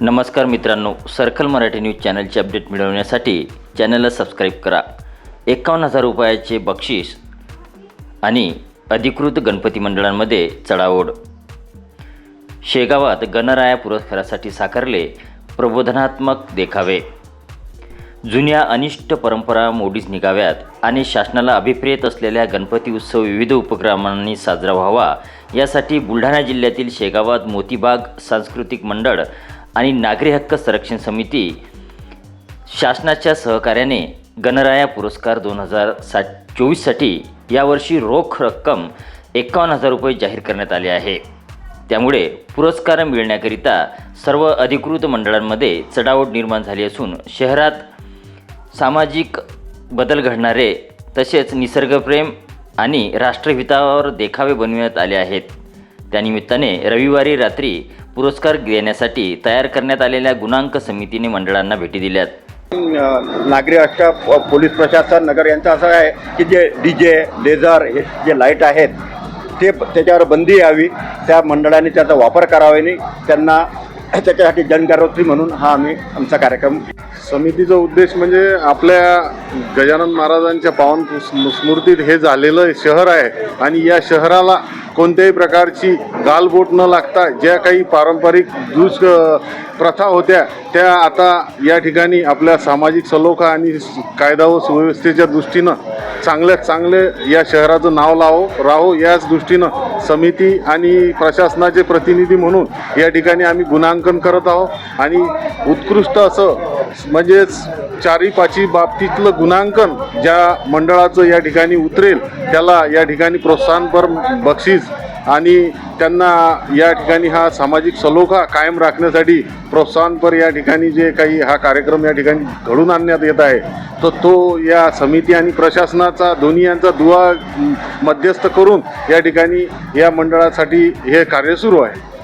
नमस्कार मित्रांनो circle Marathi news चॅनलचे अपडेट मिळवण्यासाठी चॅनलला सबस्क्राईब करा. एकावन्न हजार रुपयाचे बक्षीस आणि अधिकृत गणपती मंडळांमध्ये चढाओढ. शेगावात गणराया पुरस्कारासाठी साकारले प्रबोधनात्मक देखावे. जुन्या अनिष्ट परंपरा मोडीस निघाव्यात आणि शासनाला अभिप्रेत असलेल्या गणपती उत्सव विविध उपक्रमांनी साजरा व्हावा. यासाठी बुलढाणा जिल्ह्यातील शेगावात मोतीबाग सांस्कृतिक मंडळ आणि नागरी हक्क संरक्षण समिती शासनाच्या सहकार्याने गणराया पुरस्कार दोन हजार सा चोवीससाठी यावर्षी रोख रक्कम एकावन्न हजार रुपये जाहीर करण्यात आले आहे. त्यामुळे पुरस्कार मिळण्याकरिता सर्व अधिकृत मंडळांमध्ये चढावट निर्माण झाली असून शहरात सामाजिक बदल घडणारे तसेच निसर्गप्रेम आणि राष्ट्रहितावर देखावे बनविण्यात आले आहेत. त्यानिमित्ताने रविवारी रात्री पुरस्कार देण्यासाठी तयार करण्यात आलेल्या गुणांक समितीने मंडळांना भेटी दिल्यात. नागरी प- पोलीस प्रशासन नगर यांचं असं आहे की जे डी जे लेझर हे जे लाइट आहेत ते त्याच्यावर बंदी यावी. त्या मंडळाने त्याचा वापर करावा नाही त्यांना त्याच्यासाठी जनजागृती म्हणून हा आम्ही आमचा कार्यक्रम समितीचा उद्देश म्हणजे आपल्या गजानन महाराजांच्या पावन स्म- स्मृतीत हे झालेलं शहर आहे आणि या शहराला कोणत्याही प्रकारची गालबोट न लागता ज्या काही पारंपरिक दुष् प्रथा होत्या त्या आता या ठिकाणी आपल्या सामाजिक सलोखा आणि कायदा व सुव्यवस्थेच्या दृष्टीनं चांगल्यात चांगले या शहराचं नाव लावो राहो याच दृष्टीनं समिती आणि प्रशासनाचे प्रतिनिधी म्हणून या ठिकाणी आम्ही गुणांकन करत आहोत. आणि उत्कृष्ट असं म्हणजेच चारी पाची बाबतीतलं गुणांकन ज्या मंडळाचं या ठिकाणी उतरेल त्याला या ठिकाणी प्रोत्साहनपर बक्षीस आणि त्यांना या ठिकाणी हा सामाजिक सलोखा कायम राखण्यासाठी प्रोत्साहनपर या ठिकाणी जे काही हा कार्यक्रम या ठिकाणी घडून आणण्यात येत आहे तर तो या समिती आणि प्रशासनाचा दोन्ही यांचा दुवा मध्यस्थ करून या ठिकाणी या मंडळासाठी हे कार्य सुरू आहे.